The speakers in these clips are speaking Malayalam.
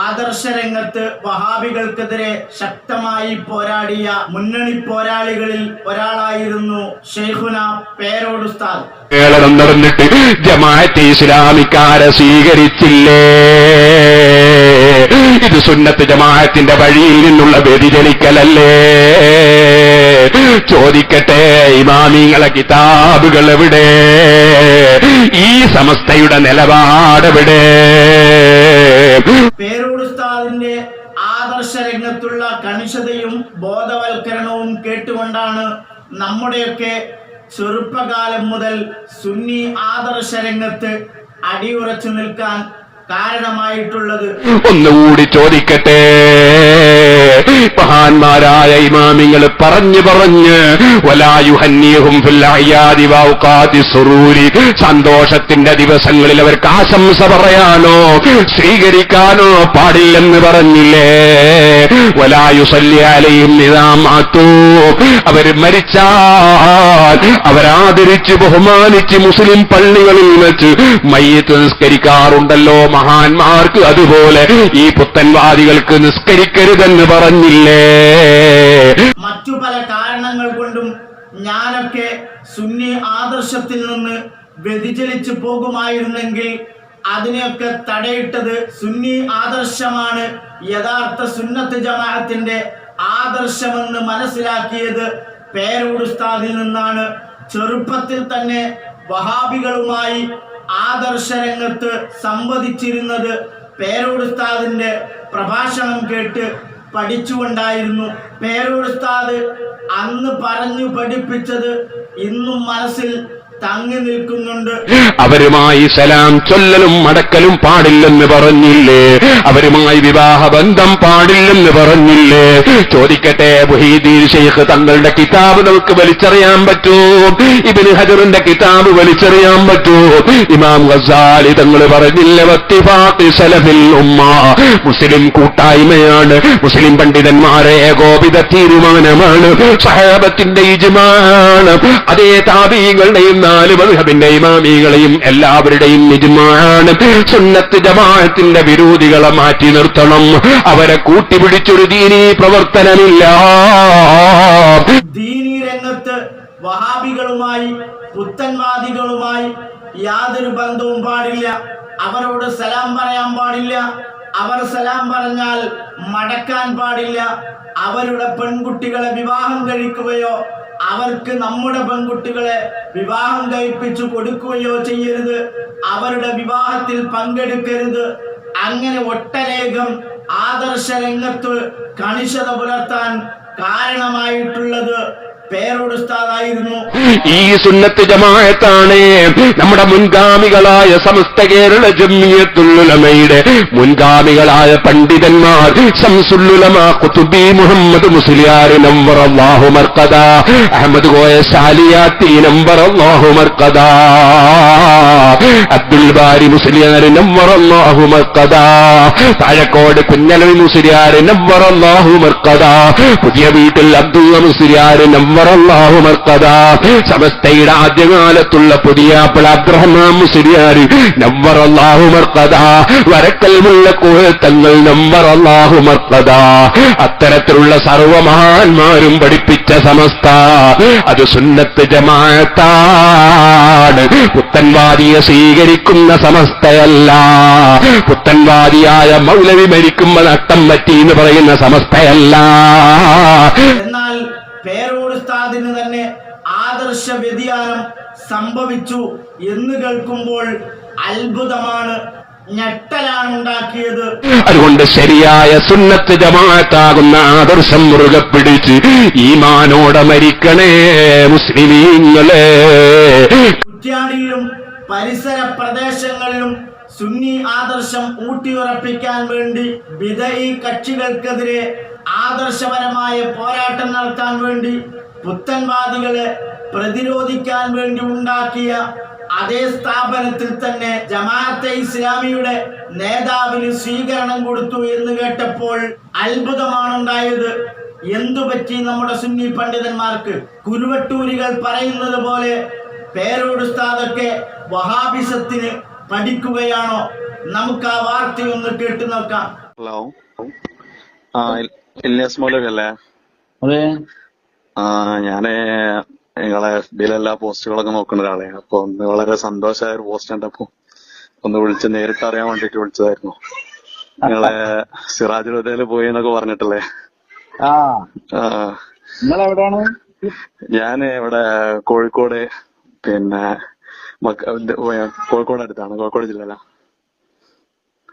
രംഗത്ത് വഹാബികൾക്കെതിരെ ശക്തമായി പോരാടിയ മുന്നണി പോരാളികളിൽ ഒരാളായിരുന്നു ഷെയ്ഖുന പേരോട് ഉസ്താദ്. കേരളം നടന്നിട്ട് ജമാഅത്തെ ഇസ്ലാമിക്കാരെ സ്വീകരിച്ചില്ലേ? ഇത് സുന്നത്ത് ജമാഅത്തിന്റെ വഴിയിൽ നിന്നുള്ള വ്യതിചലിക്കലല്ലേ? ചോദിക്കട്ടെ ഇമാമിങ്ങളെ കിതാബുകൾ എവിടെ? ഈ സമസ്തയുടെ നിലപാടെവിടെ? ആദർശ രംഗത്തുള്ള കണിശതയും ബോധവൽക്കരണവും കേട്ടുകൊണ്ടാണ് നമ്മുടെയൊക്കെ ചെറുപ്പകാലം മുതൽ സുന്നി ആദർശ രംഗത്ത് അടിയുറച്ചു നിൽക്കാൻ കാരണമായിട്ടുള്ളത്. ഒന്നുകൂടി ചോദിക്കട്ടെ? മഹാന്മാരായ ഇമാമിങ്ങൾ പറഞ്ഞു പറഞ്ഞ് സന്തോഷത്തിന്റെ ദിവസങ്ങളിൽ അവർക്ക് ആശംസ പറയാനോ സ്വീകരിക്കാനോ പാടില്ലെന്ന് പറഞ്ഞില്ലേ? വലായു സല്യാലയും നിദാമാത്തു അവർ മരിച്ചാൽ അവരാദരിച്ച് ബഹുമാനിച്ച് മുസ്ലിം പള്ളികളിൽ വെച്ച് മയ്യത്ത് നിസ്കരിക്കാറുണ്ടല്ലോ മഹാന്മാർക്ക് അതുപോലെ ഈ പുത്തൻവാദികൾക്ക് നിസ്കരിക്കരുതെന്ന് പറഞ്ഞില്ലേ? മറ്റു പല കാരണങ്ങൾ കൊണ്ടും ഞാനൊക്കെ സുന്നി ആദർശത്തിൽ നിന്ന് വ്യതിചലിച്ചു പോകുമായിരുന്നെങ്കിൽ അതിനെയൊക്കെ തടയിട്ടത് സുന്നി ആദർശമാണ്. യഥാർത്ഥ സുന്നത്ത് ജമാഅത്തിന്റെ ആദർശമെന്ന് മനസ്സിലാക്കിയത് പേരൂർ ഉസ്താദിൽ നിന്നാണ്. ചെറുപ്പത്തിൽ തന്നെ വഹാബികളുമായി ആദർശ രംഗത്ത് സംവദിച്ചിരുന്നത് പേരോടുസ്താദിന്റെ പ്രഭാഷണം കേട്ട് പഠിച്ചുകൊണ്ടായിരുന്നു. പേരോടുസ്താദ് അന്ന് പറഞ്ഞു പഠിപ്പിച്ചത് ഇന്നും മനസ്സിൽ തങ്ങി നിൽക്കുന്നുണ്ട്. അവരുമായി സലാം ചൊല്ലലും മടക്കലും പാടില്ലെന്ന് പറഞ്ഞില്ലേ? അവരുമായി വിവാഹ ബന്ധം പാടില്ലെന്ന് പറഞ്ഞില്ലേ? ചോദിക്കട്ടെ ബുഹീദീൻ ഷെയ്ഖ് തങ്ങളുടെ കിതാബ് നമുക്ക് വലിച്ചറിയാൻ പറ്റൂ. ഇബിന് ഹജറിന്റെ കിതാബ് വലിച്ചറിയാൻ പറ്റൂ. ഇമാം ഗസാലി തങ്ങൾ പറഞ്ഞില്ല സലഫിൽ ഉമ്മ. മുസ്ലിം കൂട്ടായ്മയാണ്. മുസ്ലിം പണ്ഡിതന്മാരെ ഏകോപിത തീരുമാനമാണ്. സഹാബത്തിന്റെ ഇജ്മാണ് അതേ താപീകളുടെയും നാല് മധുഹബിന്റെ ഇമാമികളെയും എല്ലാവരുടെയും നിജമാണ് സുന്നത്ത് ജമാഅത്തിന്റെ വിരോധികളെ മാറ്റി നിർത്തണം. അവരെ കൂട്ടിപിടിച്ചൊരു ദീനീ പ്രവർത്തനമില്ല. ദീനീ രംഗത്ത് വഹാബികളുമായി പുത്തൻവാദികളുമായി യാതൊരു ബന്ധവും പാടില്ല. അവരോട് സലാം പറയാൻ പാടില്ല. അവർ സലാം പറഞ്ഞാൽ മടക്കാൻ പാടില്ല. അവരുടെ പെൺകുട്ടികളെ വിവാഹം കഴിക്കുകയോ അവർക്ക് നമ്മുടെ പെൺകുട്ടികളെ വിവാഹം കഴിപ്പിച്ചു കൊടുക്കുകയോ ചെയ്യരുത്. അവരുടെ വിവാഹത്തിൽ പങ്കെടുക്കരുത്. അങ്ങനെ ഒട്ടനേകം ആദർശ രംഗത്ത് കണിശത പുലർത്താൻ കാരണമായിട്ടുള്ളത് പേരോട് ഉസ്താദായിരുന്നു. ഈ സുന്നത്ത് ജമാഅത്താണ്. നമ്മുടെ മുൻഗാമികളായ സമസ്ത കേരള ജമ്മിയത്തുള്ളുലമയുടെ മുൻഗാമികളായ പണ്ഡിതന്മാർ ശംസുല്ലുലമ കുത്തുബി മുഹമ്മദ് മുസ്ലിയാർ നമ്പർ അള്ളാഹു മർക്കത അഹമ്മദ് കോയ സാലിയാത്തി നമ്പർ അള്ളാഹു മർക്കത അബ്ദുൽ ബാരി മുസ്ലിയാർ നമ്പർ അള്ളാഹു മർക്കത താഴക്കോട് കുഞ്ഞലവി മുസ്ലിയാർ നമ്പർ അള്ളാഹു മർക്കത പുതിയ വീട്ടിൽ അബ്ദുള്ള മുസ്ലിയാർ നമ്പർ സമസ്തയുടെ ആദ്യകാലത്തുള്ള പുതിയ അബ്ദുറഹ്മാൻ മുസ്ലിയാർ തങ്ങൾ അത്തരത്തിലുള്ള സർവമഹാന്മാരും പഠിപ്പിച്ച സമസ്ത. അത് സുന്നത്ത് ജമാഅത്താണ്. പുത്തൻവാദിയെ സ്വീകരിക്കുന്ന സമസ്തയല്ല. പുത്തൻവാദിയായ മൗലവി മരിക്കുമ്പോൾ അട്ടം പറ്റി എന്ന് പറയുന്ന സമസ്തയല്ല. എന്നാൽ പേരോട് ഉസ്താദിന് തന്നെ ആദർശ വ്യതിയാനം സംഭവിച്ചു എന്ന് കേൾക്കുമ്പോൾ അത്ഭുതമാണ് ഞെട്ടലാണ് ഉണ്ടാക്കിയത്. അതുകൊണ്ട് ശരിയായ സുന്നത്ത് ജമാഅത്താകുന്ന ആദർശം മുറുകെ പിടിച്ച് ഈമാനോടെ മരിക്കണേ മുസ്ലിമീങ്ങളെ. കുറ്റ്യാടിയിലും പരിസര പ്രദേശങ്ങളിലും സുന്നി ആദർശം ഊട്ടിയുറപ്പിക്കാൻ വേണ്ടി വിധയി കക്ഷികൾക്കെതിരെ ആദർശപരമായ പോരാട്ടം നടത്താൻ വേണ്ടി പുത്തൻവാദികളെ പ്രതിരോധിക്കാൻ വേണ്ടി ഉണ്ടാക്കിയ അതേ സ്ഥാപനത്തിൽ തന്നെ ജമാഅത്തെ ഇസ്ലാമിയുടെ നേതാവിന് സ്വീകരണം കൊടുത്തു എന്ന് കേട്ടപ്പോൾ അത്ഭുതമാണുണ്ടായത്. എന്തു പറ്റി നമ്മുടെ സുന്നി പണ്ഡിതന്മാർക്ക്? കുരുവട്ടൂരികൾ പറയുന്നത് പോലെ പേരോടുസ്താദൊക്കെ വഹാബിസത്തിന് പഠിക്കുകയാണോ? നമുക്ക് ആ വാർത്ത ഒന്ന് കേട്ടു നോക്കാം. ഹലോ. ആ ഇല്യാസ് അതെ. ആ ഞാൻ നിങ്ങളെ ഇതിലെല്ലാ പോസ്റ്റുകളൊക്കെ നോക്കുന്ന ഒരാളെ. അപ്പൊ ഒന്ന് വളരെ സന്തോഷമായ ഒരു പോസ്റ്റ് കണ്ടപ്പോ ഒന്ന് വിളിച്ച് നേരിട്ട് അറിയാൻ വേണ്ടിട്ട് വിളിച്ചതായിരുന്നു. നിങ്ങളെ സിറാജ് ഉദയിൽ പോയി എന്നൊക്കെ പറഞ്ഞിട്ടല്ലേ? ഞാൻ ഇവിടെ കോഴിക്കോട് പിന്നെ കോഴിക്കോട് അടുത്താണ് കോഴിക്കോട് ജില്ലയില.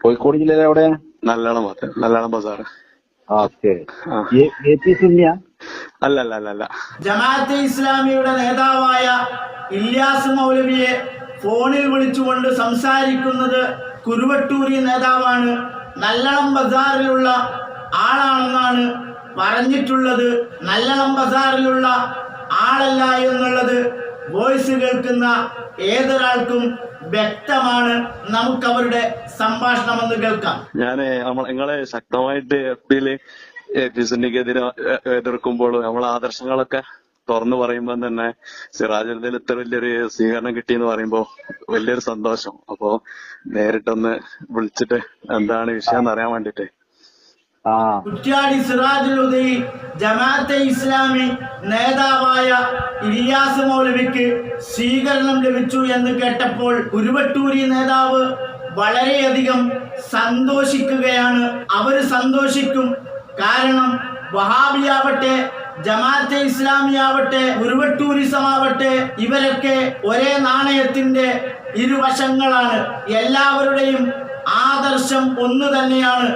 കോഴിക്കോട് ജില്ലയിൽ എവിടെ നല്ലോണം ഭാഗത്ത് നല്ലോണം ബസാറ്. അല്ല അല്ല അല്ല അല്ല ജമാഅത്തെ ഇസ്ലാമിയുടെ നേതാവായ ഇല്യാസ് മൗലവിയെ ഫോണിൽ വിളിച്ചുകൊണ്ട് സംസാരിക്കുന്നത് കുരുവട്ടൂരി നേതാവാണ്. നല്ലളം ബസാറിലുള്ള ആളാണെന്നാണ് പറഞ്ഞിട്ടുള്ളത്. നല്ലളം ബസാറിലുള്ള ആളല്ല എന്നുള്ളത് വോയിസ് കേൾക്കുന്ന ഏതൊരാൾക്കും വ്യക്തമാണ് നമുക്ക് അവരുടെ സംഭാഷണം ഒന്ന് കേൾക്കാം നമ്മൾ നിങ്ങളെ ശക്തമായിട്ട് എഫ് ഫിസുന്നിക്കെതിരെ എതിർക്കുമ്പോൾ നമ്മളെ ആദർശങ്ങളൊക്കെ തുറന്നു പറയുമ്പോൾ തന്നെ സിറാജുദ്ദീൻ ഇത്ര വലിയൊരു സ്വീകരണം കിട്ടി എന്ന് പറയുമ്പോൾ വലിയൊരു സന്തോഷം. അപ്പോ നേരിട്ടൊന്ന് വിളിച്ചിട്ട് എന്താണ് വിഷയം എന്ന് അറിയാൻ വേണ്ടിട്ട്. കുറ്റ്യാടി സിറാജുൽ ജമാഅത്തെ ഇസ്ലാമി നേതാവായ ഇലിയാസ് മൗലവിക്ക് സ്വീകരണം ലഭിച്ചു എന്ന് കേട്ടപ്പോൾ ഉരുവട്ടൂരി നേതാവ് വളരെയധികം സന്തോഷിക്കുകയാണ്. അവർ സന്തോഷിക്കും. കാരണം വഹാബിയാവട്ടെ ജമാഅത്തെ ഇസ്ലാമിയാവട്ടെ ഉരുവട്ടൂരിസമാവട്ടെ ഇവരൊക്കെ ഒരേ നാണയത്തിന്റെ ഇരുവശങ്ങളാണ്. എല്ലാവരുടെയും ആദർശം ഒന്ന് തന്നെയാണ്.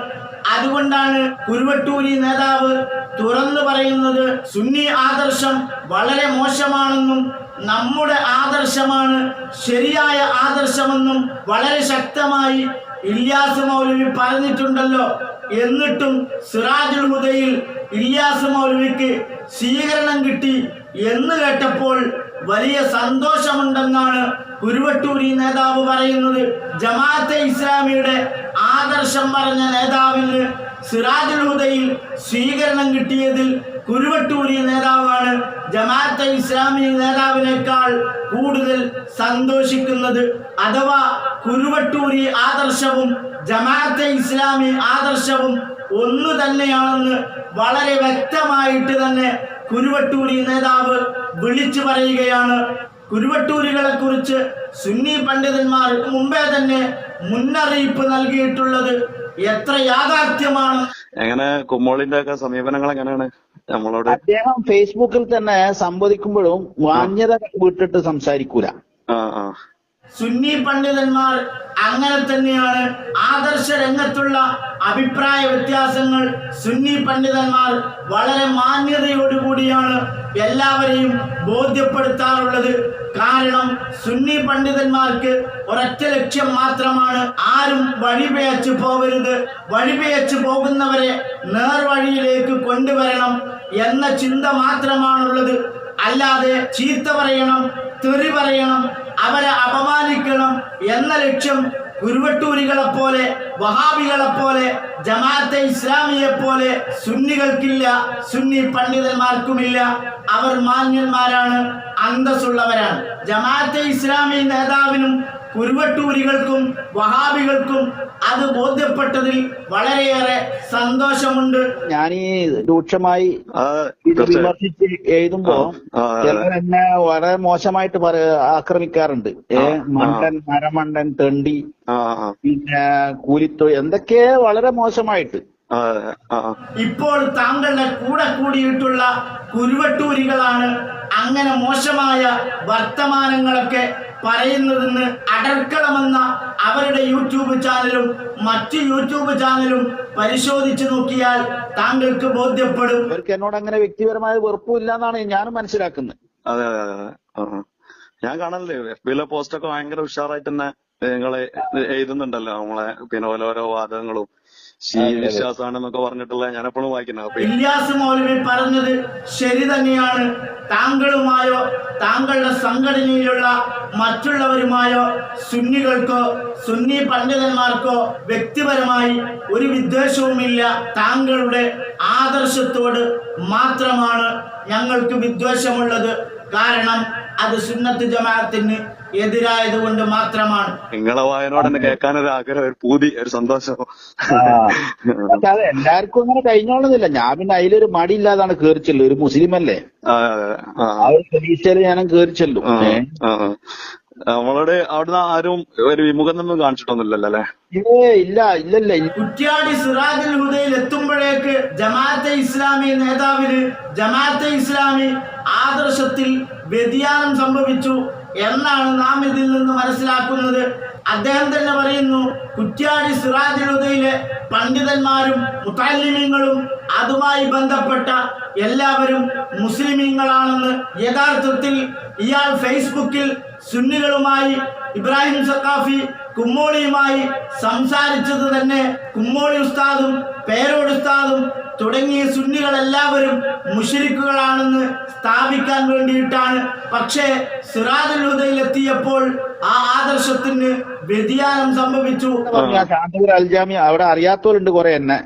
അതുകൊണ്ടാണ് കുരുവട്ടൂരി നേതാവ് തുറന്നു പറയുന്നത് സുന്നി ആദർശം വളരെ മോശമാണെന്നും നമ്മുടെ ആദർശമാണ് ശരിയായ ആദർശമെന്നും വളരെ ശക്തമായി ഇല്യാസ് മൗലവി പറഞ്ഞിട്ടുണ്ടല്ലോ. എന്നിട്ടും സിറാജുൽ ഹുദയിൽ ഇല്യാസ് മൗലവിക്ക് സ്വീകരണം കിട്ടി എന്ന് കേട്ടപ്പോൾ വലിയ സന്തോഷമുണ്ടെന്നാണ് കുരുവട്ടൂരി നേതാവ് പറയുന്നത്. ജമാഅത്തെ ഇസ്ലാമിയുടെ ആദർശം പറഞ്ഞ നേതാവിന് സിറാജുൽ ഹുദയിൽ സ്വീകരണം കിട്ടിയതിൽ കുരുവട്ടൂരി നേതാവാണ്. ജമാഅത്തെ ഇസ്ലാമി നേതാവിനേക്കാൾ കൂടുതൽ സന്തോഷിക്കുന്നത് അഥവാ കുരുവട്ടൂരി ആദർശവും ജമാഅത്തെ ഇസ്ലാമി ആദർശവും ഒന്ന് തന്നെയാണെന്ന് വളരെ വ്യക്തമായിട്ട് തന്നെ കുരുവട്ടൂരി നേതാവ് വിളിച്ചു പറയുകയാണ്. കുരുവട്ടൂരികളെ കുറിച്ച് സുന്നി പണ്ഡിതന്മാർ മുമ്പേ തന്നെ മുന്നറിയിപ്പ് നൽകിയിട്ടുള്ളത് എത്ര യാഥാർത്ഥ്യമാണ്? എങ്ങനെ? കുമ്മോളിന്റെ ഒക്കെ സമീപനങ്ങൾ എങ്ങനെയാണ്? നമ്മളോട് അദ്ദേഹം ഫേസ്ബുക്കിൽ തന്നെ സംവദിക്കുമ്പോഴും മാന്യത വിട്ടിട്ട് സംസാരിക്കൂല. ആ ആ. സുന്നി പണ്ഡിതന്മാർ അങ്ങനെ തന്നെയാണ് ആദർശ രംഗത്തുള്ള അഭിപ്രായ വ്യത്യാസങ്ങൾ സുന്നി പണ്ഡിതന്മാർ വളരെ മാന്യതയോടുകൂടിയാണ് എല്ലാവരെയും ബോധ്യപ്പെടുത്താറുള്ളത്. കാരണം സുന്നി പണ്ഡിതന്മാർക്ക് ഒരൊറ്റ ലക്ഷ്യം മാത്രമാണ് ആരും വഴിപയച്ചു പോകരുത്. വഴിപയച്ചു പോകുന്നവരെ നേർവഴിയിലേക്ക് കൊണ്ടുവരണം എന്ന ചിന്ത മാത്രമാണുള്ളത്. അല്ലാതെ ചീത്ത പറയണം തെറി പറയണം അവരെ അപമാനിക്കണം എന്ന ലക്ഷ്യം കുരുവട്ടൂരികളെ പോലെ വഹാബികളെ പോലെ ജമാഅത്തെ ഇസ്ലാമിയെ പോലെ സുന്നികൾക്കില്ല സുന്നി പണ്ഡിതന്മാർക്കുമില്ല. അവർ മാന്യന്മാരാണ് അന്തസ്സുള്ളവരാണ്. ജമാഅത്തെ ഇസ്ലാമി നേതാവിനും കുരുവട്ടൂരികൾക്കും വഹാബികൾക്കും അത് ബോധ്യപ്പെട്ടതിൽ വളരെയേറെ സന്തോഷമുണ്ട്. ഞാൻ ഈ രൂക്ഷമായി ഇത് വിമർശിച്ച് എഴുതുമ്പോ ചിലർ എന്നെ വളരെ മോശമായിട്ട് പറ ആക്രമിക്കാറുണ്ട്. ഏ. മണ്ടൻ മരമണ്ടൻ തെണ്ടി പിന്നെ കൂലിത്തു എന്തൊക്കെ വളരെ മോശമായിട്ട്. ഇപ്പോൾ താങ്കളുടെ കൂടെ കൂടിയിട്ടുള്ള കുരുവട്ടൂരികളാണ് അങ്ങനെ മോശമായ വർത്തമാനങ്ങളൊക്കെ പറയുന്നതെന്ന് അടർക്കണമെന്ന അവരുടെ യൂട്യൂബ് ചാനലും മറ്റ് യൂട്യൂബ് ചാനലും പരിശോധിച്ചു നോക്കിയാൽ താങ്കൾക്ക് ബോധ്യപ്പെടും. അവർക്ക് എന്നോട് അങ്ങനെ വ്യക്തിപരമായ വെറുപ്പില്ല എന്നാണ് ഞാനും മനസ്സിലാക്കുന്നത്. അതെ അതെ. ഞാൻ കാണല്ലേ എഫ് ബിയിലെ പോസ്റ്റൊക്കെ ഭയങ്കര ഉഷാറായിട്ട് തന്നെ നിങ്ങൾ എഴുതുന്നുണ്ടല്ലോ നമ്മളെ പിന്നെ ഓരോരോ വാദങ്ങളും. വിശ്വാസമാണെന്നൊക്കെ പറഞ്ഞിട്ടുള്ള ഞാൻ എപ്പോഴും വായിക്കുന്നത് ഇല്യാസ് മൗലവി പറഞ്ഞത് ശരി തന്നെയാണ്. താങ്കളുമായോ താങ്കളുടെ സംഘടനയിലുള്ള മറ്റുള്ളവരുമായോ സുന്നികൾക്കോ സുന്നി പണ്ഡിതന്മാർക്കോ വ്യക്തിപരമായി ഒരു വിദ്വേഷവുമില്ല. താങ്കളുടെ ആദർശത്തോട് മാത്രമാണ് ഞങ്ങൾക്ക് വിദ്വേഷമുള്ളത്. കാരണം അത് സുന്നത്ത് ജമാഅത്തിന് എതിരായത് കൊണ്ട് മാത്രമാണ്. നിങ്ങളെ വായനോട് തന്നെ കേൾക്കാനൊരു ആഗ്രഹം ഒരു പൂതി ഒരു സന്തോഷം. അതെ എല്ലാവർക്കും അങ്ങനെ കഴിഞ്ഞോളുന്നില്ല. ഞാൻ പിന്നെ അതിലൊരു മടിയില്ലാതാണ് കേറിച്ചല്ലോ ഒരു മുസ്ലിം അല്ലേ? ആ, ഒരു പ്രതീക്ഷയിൽ ഞാനും കേറിച്ചല്ലോ. നമ്മളോട് അവിടുന്ന് ആരും ഒരു വിമുഖം ഒന്നും കാണിച്ചിട്ടൊന്നുമില്ലല്ലോ അല്ലെ ഇല്ല ഇല്ലല്ല ഇല്ല. കുറ്റ്യാടി സിറാജുൽ ഹുദയിൽ എത്തുമ്പോഴേക്ക് ജമാഅത്തെ ഇസ്ലാമി നേതാവിന് ജമാഅത്തെ ഇസ്ലാമി ആദർശത്തിൽ വ്യതിയാനം സംഭവിച്ചു എന്നാണ് നാം ഇതിൽ നിന്ന് മനസ്സിലാക്കുന്നത് അദ്ദേഹം തന്നെ പറയുന്നു കുറ്റ്യാടി സിറാജുൽ ഹുദയിലെ പണ്ഡിതന്മാരും മുത്താലിമീങ്ങളും അതുമായി ബന്ധപ്പെട്ട എല്ലാവരും മുസ്ലിമീങ്ങളാണെന്ന് യഥാർത്ഥത്തിൽ ഇയാൾ ഫേസ്ബുക്കിൽ സുന്നികളുമായി ഇബ്രാഹിം സക്കാഫി കുമ്മോളിയുമായി സംസാരിച്ചത് തന്നെ കുമ്മോളി ഉസ്താദും പേരോട് ഉസ്താദും തുടങ്ങിയ സുന്നികൾ എല്ലാവരും മുഷിരിക്കുകളാണെന്ന് സ്ഥാപിക്കാൻ വേണ്ടിയിട്ടാണ്. പക്ഷേ സിറാജുൽ ഹുദയിൽ എത്തിയപ്പോൾ ആ ആദർശത്തിന് വ്യതിയാനം സംഭവിച്ചു. ശാന്തപുര അൽജാമി അൽജാമിയ അവിടെ അറിയാത്തവരുണ്ട് കുറെ എന്നെ.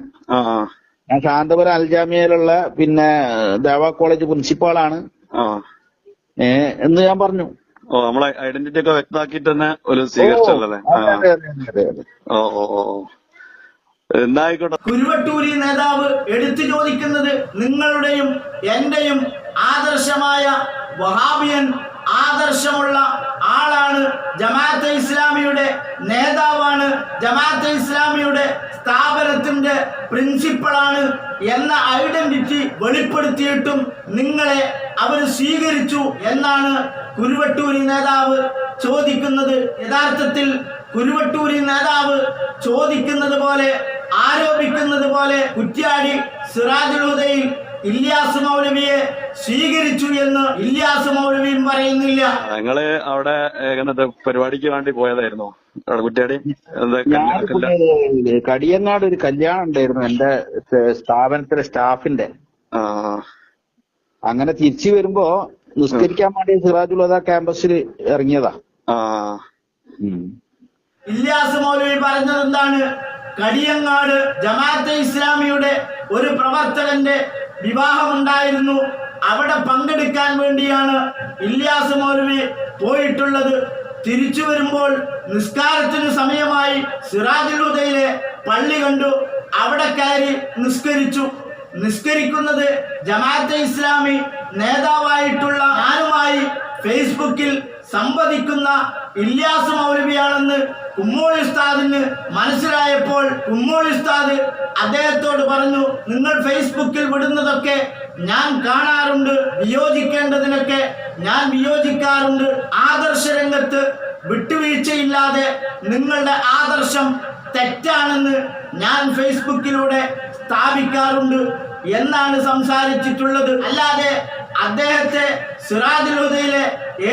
ഞാൻ ശാന്തപുര അൽജാമിയയിലുള്ള പിന്നെ ദേവ കോളേജ് പ്രിൻസിപ്പാളാണ്. എന്ന് ഞാൻ പറഞ്ഞു. ഓ നമ്മളെ ഐഡന്റിറ്റി ഒക്കെ വ്യക്തമാക്കിയിട്ട് തന്നെ ഒരു സ്വീകരിച്ചല്ലേ ഓ, അതെ, അതെ, അതെ, അതെ, അതെ. ഓ ഓ ഓ ഓ. കുരുവട്ടൂരി നേതാവ് എടുത്തു ചോദിക്കുന്നത് നിങ്ങളുടെയും എന്റെയും ആദർശമായ വഹാബിയൻ ആദർശമുള്ള ആളാണ് ജമാഅത്തെ ഇസ്ലാമിയുടെ നേതാവാണ് ജമാഅത്തെ ഇസ്ലാമിയുടെ സ്ഥാപനത്തിന്റെ പ്രിൻസിപ്പളാണ് എന്ന ഐഡന്റിറ്റി വെളിപ്പെടുത്തിയിട്ടും നിങ്ങളെ അവർ സ്വീകരിച്ചു എന്നാണ് കുരുവട്ടൂരി നേതാവ് ചോദിക്കുന്നത്. യഥാർത്ഥത്തിൽ കുരുവട്ടൂരി നേതാവ് ചോദിക്കുന്നത് പോലെ ആരോപിക്കുന്നത് പോലെ കുറ്റ്യാടി സിറാജുൽ ഹുദയിൽ മൗലവിയെ സ്വീകരിച്ചു എന്ന് ഇല്യാസ് മൗലവിയും പറയുന്നില്ല. ഞങ്ങൾ അവിടെ പരിപാടിക്ക് വേണ്ടി പോയതായിരുന്നു? കുറ്റിയാടി കടിയങ്ങാട് ഒരു കല്യാണം ഉണ്ടായിരുന്നു എന്റെ സ്ഥാപനത്തിലെ സ്റ്റാഫിന്റെ അങ്ങനെ തിരിച്ചു വരുമ്പോ നിസ്കരിക്കാൻ വേണ്ടി സിറാജുൽ ക്യാമ്പസിൽ ഇറങ്ങിയതാ. ഇല്ലാസ് ഇല്യാസ് മൗലവി പറഞ്ഞത് എന്താണ്? കടിയങ്ങാട് ജമാഅത്തെ ഇസ്ലാമിയുടെ ഒരു പ്രവർത്തകന്റെ വിവാഹമുണ്ടായിരുന്നു. അവിടെ പങ്കെടുക്കാൻ വേണ്ടിയാണ് ഇല്യാസ് മൗലവി പോയിട്ടുള്ളത്. തിരിച്ചു വരുമ്പോൾ നിസ്കാരത്തിന് സമയമായി സിറാജിലൂതയിലെ പള്ളി കണ്ടു. അവിടെ കയറി നിസ്കരിച്ചു. നിസ്കരിക്കുന്നത് ജമാഅത്തെ ഇസ്ലാമി നേതാവായിട്ടുള്ള ആരുമായി ഫേസ്ബുക്കിൽ സംവദിക്കുന്ന ഇല്യാസ് മൗലവിയാണെന്ന് കുമ്മോളി ഉസ്താദിന് മനസ്സിലായപ്പോൾ ഉമ്മോൾ ഉസ്താദ് അദ്ദേഹത്തോട് പറഞ്ഞു നിങ്ങൾ ഫേസ്ബുക്കിൽ വിടുന്നതൊക്കെ ഞാൻ കാണാറുണ്ട് വിയോജിക്കേണ്ടതിനൊക്കെ ഞാൻ വിയോജിക്കാറുണ്ട്. ആദർശ രംഗത്ത് വിട്ടുവീഴ്ചയില്ലാതെ നിങ്ങളുടെ ആദർശം തെറ്റാണെന്ന് ഞാൻ ഫേസ്ബുക്കിലൂടെ സ്ഥാപിക്കാറുണ്ട് എന്നാണ് സംസാരിച്ചിട്ടുള്ളത്. അല്ലാതെ അദ്ദേഹത്തെ സിറാജുൽ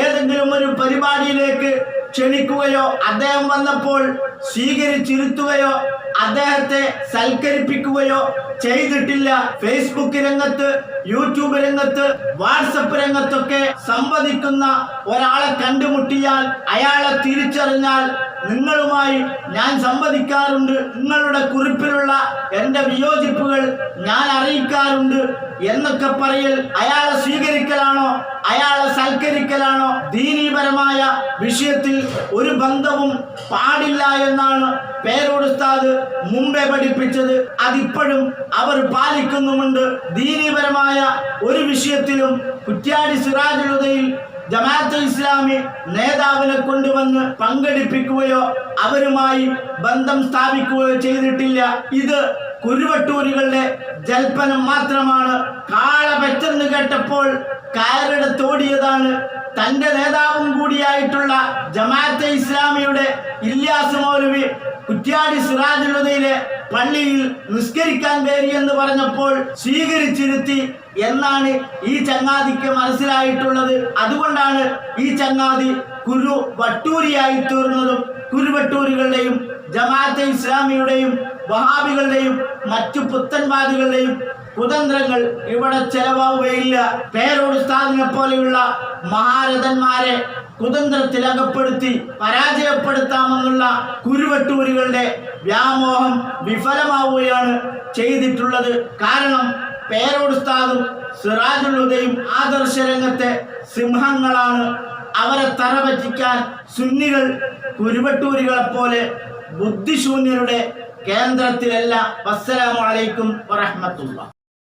ഏതെങ്കിലും ഒരു പരിപാടിയിലേക്ക് ക്ഷണിക്കുകയോ അദ്ദേഹം വന്നപ്പോൾ സ്വീകരിച്ചിരുത്തുകയോ അദ്ദേഹത്തെ സൽക്കരിപ്പിക്കുകയോ ചെയ്തിട്ടില്ല. ഫേസ്ബുക്ക് രംഗത്ത് യൂട്യൂബ് രംഗത്ത് വാട്സപ്പ് രംഗത്തൊക്കെ സംവദിക്കുന്ന ഒരാളെ കണ്ടുമുട്ടിയാൽ അയാളെ തിരിച്ചറിഞ്ഞാൽ നിങ്ങളുമായി ഞാൻ സംവദിക്കാറുണ്ട്. നിങ്ങളുടെ കുറിപ്പിലുള്ള എന്റെ വിയോജിപ്പുകൾ ഞാൻ അറിയിക്കാറുണ്ട് എന്നൊക്കെ പറയൽ അയാളെ സ്വീകരിക്കലാണോ അയാളെ സൽക്കരിക്കലാണോ ദീനീപരമായ വിഷയത്തിൽ ഒരു ബന്ധവും പാടില്ല എന്നാണ് പേരോട് ഉസ്താദ് മുമ്പേ പഠിപ്പിച്ചത്. അതിപ്പോഴും അവർ പാലിക്കുന്നുമുണ്ട്. ദീനീപരമായ ഒരു വിഷയത്തിലും കുറ്റ്യാടി സിറാജുതയിൽ ജമാഅത്ത് ഇസ്ലാമി നേതാവിനെ കൊണ്ടുവന്ന് പങ്കെടുപ്പിക്കുകയോ അവരുമായി ബന്ധം സ്ഥാപിക്കുകയോ ചെയ്തിട്ടില്ല. ഇത് കുരുവട്ടൂരുകളുടെ ജൽപ്പനം മാത്രമാണ്. കാള പെറ്റെന്ന് കേട്ടപ്പോൾ കയറെടുത്തോടിയതാണ് തന്റെ നേതാവും കൂടിയായിട്ടുള്ള ജമാഅത്തെ ഇസ്ലാമിയുടെ ഇല്യാസ് മൗലവി കുറ്റ്യാടി സിറാജുലതയിലെ പള്ളിയിൽ നിസ്കരിക്കാൻ കയറി എന്ന് പറഞ്ഞപ്പോൾ സ്വീകരിച്ചിരുത്തി എന്നാണ് ഈ ചങ്ങാതിക്ക് മനസ്സിലായിട്ടുള്ളത്. അതുകൊണ്ടാണ് ഈ ചങ്ങാതി കുരു വട്ടൂരിയായി തീർന്നതും കുരുവട്ടൂരികളുടെയും ജമാഅത്തെ ഇസ്ലാമിയുടെയും വഹാബികളുടെയും മറ്റു പുത്തൻവാദികളുടെയും കുതന്ത്രങ്ങൾ ഇവിടെ പേരോട് സ്ഥാപനെ പോലെയുള്ള മഹാരഥന്മാരെ കുതന്ത്രത്തിൽ അകപ്പെടുത്തി പരാജയപ്പെടുത്താമെന്നുള്ള കുരുവട്ടൂരികളുടെ വ്യാമോഹം വിഫലമാവുകയാണ് ചെയ്തിട്ടുള്ളത്. കാരണം പേരോട് സിറാജുൽ ഹുദയും ആദർശ രംഗത്തെ സിംഹങ്ങളാണ്. അവരെ തറപറ്റിക്കാൻ സുന്നികൾ കുരുവട്ടൂരികളെ പോലെ ബുദ്ധിശൂന്യരുടെ കേന്ദ്രത്തിലല്ല. വസ്സലാമു വറഹമത്തുള്ള